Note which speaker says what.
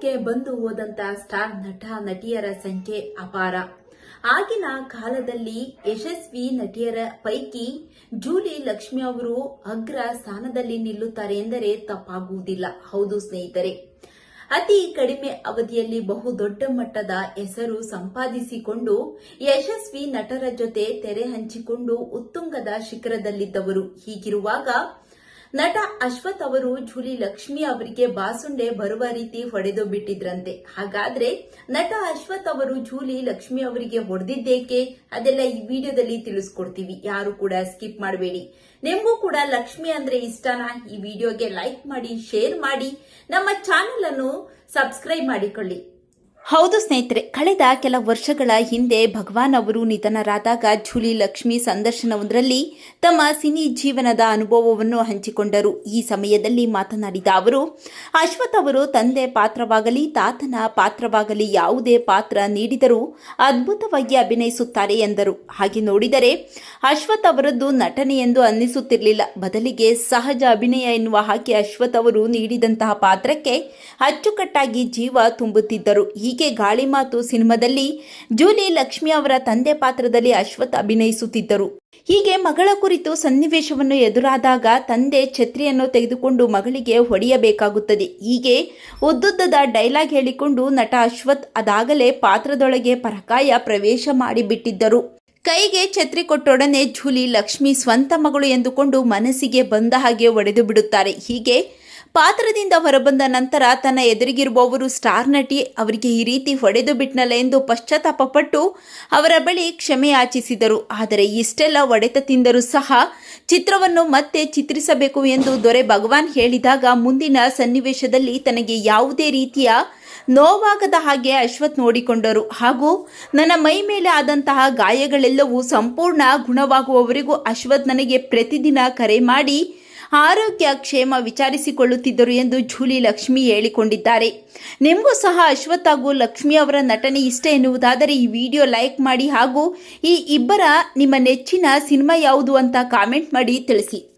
Speaker 1: ತೆರೆಗೆ ಬಂದು ಹೋದಂತ ಸ್ಟಾರ್ ನಟ ನಟಿಯರ ಸಂಖ್ಯೆ ಅಪಾರ. ಆಗಿನ ಕಾಲದಲ್ಲಿ ಯಶಸ್ವಿ ನಟಿಯರ ಪೈಕಿ ಜೂಲಿ ಲಕ್ಷ್ಮಿ ಅವರು ಅಗ್ರ ಸ್ಥಾನದಲ್ಲಿ ನಿಲ್ಲುತ್ತಾರೆ ಎಂದರೆ ತಪ್ಪಾಗುವುದಿಲ್ಲ. ಹೌದು ಸ್ನೇಹಿತರೆ. ಅತಿ ಕಡಿಮೆ ಅವಧಿಯಲ್ಲಿ ಬಹು ದೊಡ್ಡ ಮಟ್ಟದ ಹೆಸರು ಸಂಪಾದಿಸಿಕೊಂಡು ಯಶಸ್ವಿ ನಟರ ಜೊತೆ ತೆರೆ ಹಂಚಿಕೊಂಡು ಉತ್ತುಂಗದ ಶಿಖರದಲ್ಲಿದ್ದವರು. ಹೀಗಿರುವಾಗ ನಟ ಅಶ್ವಥ್ ಅವರು ಜೂಲಿ ಲಕ್ಷ್ಮಿ ಅವರಿಗೆ ಬಾಸುಂಡೆ ಬರುವ ರೀತಿ ಹೊಡೆದು ಬಿಟ್ಟಿದ್ರಂತೆ. ಹಾಗಾದ್ರೆ ನಟ ಅಶ್ವಥ್ ಅವರು ಜೂಲಿ ಲಕ್ಷ್ಮಿ ಅವರಿಗೆ ಹೊಡೆದಿದ್ದೇಕೆ? ಅದೆಲ್ಲ ಈ ವಿಡಿಯೋದಲ್ಲಿ ತಿಳಿಸ್ಕೊಡ್ತೀವಿ. ಯಾರು ಕೂಡ ಸ್ಕಿಪ್ ಮಾಡಬೇಡಿ. ನಿಮಗೂ ಕೂಡ ಲಕ್ಷ್ಮಿ ಅಂದ್ರೆ ಇಷ್ಟನಾ? ಈ ವಿಡಿಯೋಗೆ ಲೈಕ್ ಮಾಡಿ, ಶೇರ್ ಮಾಡಿ. ನಮ್ಮ ಚಾನೆಲ್ ಅನ್ನು ಸಬ್ಸ್ಕ್ರೈಬ್ ಮಾಡಿಕೊಳ್ಳಿ. ಹೌದು ಸ್ನೇಹಿತರೆ, ಕಳೆದ ಕೆಲ ವರ್ಷಗಳ ಹಿಂದೆ ಭಗವಾನ್ ಅವರು ನಿಧನರಾದಾಗ ಜೂಲಿ ಲಕ್ಷ್ಮಿ ಸಂದರ್ಶನವೊಂದರಲ್ಲಿ ತಮ್ಮ ಸಿನಿ ಜೀವನದ ಅನುಭವವನ್ನು ಹಂಚಿಕೊಂಡರು. ಈ ಸಮಯದಲ್ಲಿ ಮಾತನಾಡಿದ ಅವರು, ಅಶ್ವಥ್ ಅವರು ತಂದೆ ಪಾತ್ರವಾಗಲಿ, ತಾತನ ಪಾತ್ರವಾಗಲಿ ಯಾವುದೇ ಪಾತ್ರ ನೀಡಿದರೂ ಅದ್ಭುತವಾಗಿ ಅಭಿನಯಿಸುತ್ತಾರೆ ಎಂದರು. ಹಾಗೆ ನೋಡಿದರೆ, ಅಶ್ವಥ್ ಅವರದ್ದು ನಟನೆ ಎಂದು ಅನ್ನಿಸುತ್ತಿರಲಿಲ್ಲ. ಬದಲಿಗೆ ಸಹಜ ಅಭಿನಯ ಎನ್ನುವ ಹಾಗೆ ಅಶ್ವಥ್ ಅವರು ನೀಡಿದಂತಹ ಪಾತ್ರಕ್ಕೆ ಅಚ್ಚುಕಟ್ಟಾಗಿ ಜೀವ ತುಂಬುತ್ತಿದ್ದರು. ಹೀಗೆ ಗಾಳಿ ಮಾತು ಸಿನಿಮಾದಲ್ಲಿ ಜೂಲಿ ಲಕ್ಷ್ಮಿ ಅವರ ತಂದೆ ಪಾತ್ರದಲ್ಲಿ ಅಶ್ವಥ್ ಅಭಿನಯಿಸುತ್ತಿದ್ದರು. ಹೀಗೆ ಮಗಳ ಕುರಿತು ಸನ್ನಿವೇಶವನ್ನು ಎದುರಾದಾಗ ತಂದೆ ಛತ್ರಿಯನ್ನು ತೆಗೆದುಕೊಂಡು ಮಗಳಿಗೆ ಹೊಡೆಯಬೇಕಾಗುತ್ತದೆ. ಹೀಗೆ ಉದ್ದುದ್ದದ ಡೈಲಾಗ್ ಹೇಳಿಕೊಂಡು ನಟ ಅಶ್ವಥ್ ಅದಾಗಲೇ ಪಾತ್ರದೊಳಗೆ ಪರಕಾಯ ಪ್ರವೇಶ ಮಾಡಿಬಿಟ್ಟಿದ್ದರು. ಕೈಗೆ ಛತ್ರಿ ಕೊಟ್ಟೊಡನೆ ಜೂಲಿ ಲಕ್ಷ್ಮಿ ಸ್ವಂತ ಮಗಳು ಎಂದುಕೊಂಡು ಮನಸ್ಸಿಗೆ ಬಂದ ಹಾಗೆ ಒಡೆದು ಬಿಡುತ್ತಾರೆ. ಹೀಗೆ ಪಾತ್ರದಿಂದ ಹೊರಬಂದ ನಂತರ ತನ್ನ ಎದುರಿಗಿರುವವರು ಸ್ಟಾರ್ ನಟಿ ಅವರಿಗೆ ಈ ರೀತಿ ಹೊಡೆದು ಬಿಟ್ನಲ್ಲ ಎಂದು ಪಶ್ಚಾತ್ತಾಪಪಟ್ಟು ಅವರ ಬಳಿ ಕ್ಷಮೆ ಯಾಚಿಸಿದರು. ಆದರೆ ಇಷ್ಟೆಲ್ಲ ಒಡೆತ ತಿಂದರೂ ಸಹ ಚಿತ್ರವನ್ನು ಮತ್ತೆ ಚಿತ್ರಿಸಬೇಕು ಎಂದು ದೊರೆ ಭಗವಾನ್ ಹೇಳಿದಾಗ ಮುಂದಿನ ಸನ್ನಿವೇಶದಲ್ಲಿ ತನಗೆ ಯಾವುದೇ ರೀತಿಯ ನೋವಾಗದ ಹಾಗೆ ಅಶ್ವಥ್ ನೋಡಿಕೊಂಡರು. ಹಾಗೂ ನನ್ನ ಮೈ ಮೇಲೆ ಆದಂತಹ ಗಾಯಗಳೆಲ್ಲವೂ ಸಂಪೂರ್ಣ ಗುಣವಾಗುವವರೆಗೂ ಅಶ್ವಥ್ ನನಗೆ ಪ್ರತಿದಿನ ಕರೆ ಮಾಡಿ ಆರೋಗ್ಯ ಕ್ಷೇಮ ವಿಚಾರಿಸಿಕೊಳ್ಳುತ್ತಿದ್ದರು ಎಂದು ಜೂಲಿ ಲಕ್ಷ್ಮಿ ಹೇಳಿಕೊಂಡಿದ್ದಾರೆ. ನಿಮಗೂ ಸಹ ಅಶ್ವಥ್ ಹಾಗೂ ಲಕ್ಷ್ಮಿ ಅವರ ನಟನೆ ಇಷ್ಟ ಎನ್ನುವುದಾದರೆ ಈ ವಿಡಿಯೋ ಲೈಕ್ ಮಾಡಿ ಹಾಗೂ ಈ ಇಬ್ಬರ ನಿಮ್ಮ ನೆಚ್ಚಿನ ಸಿನಿಮಾ ಯಾವುದು ಅಂತ ಕಾಮೆಂಟ್ ಮಾಡಿ ತಿಳಿಸಿ.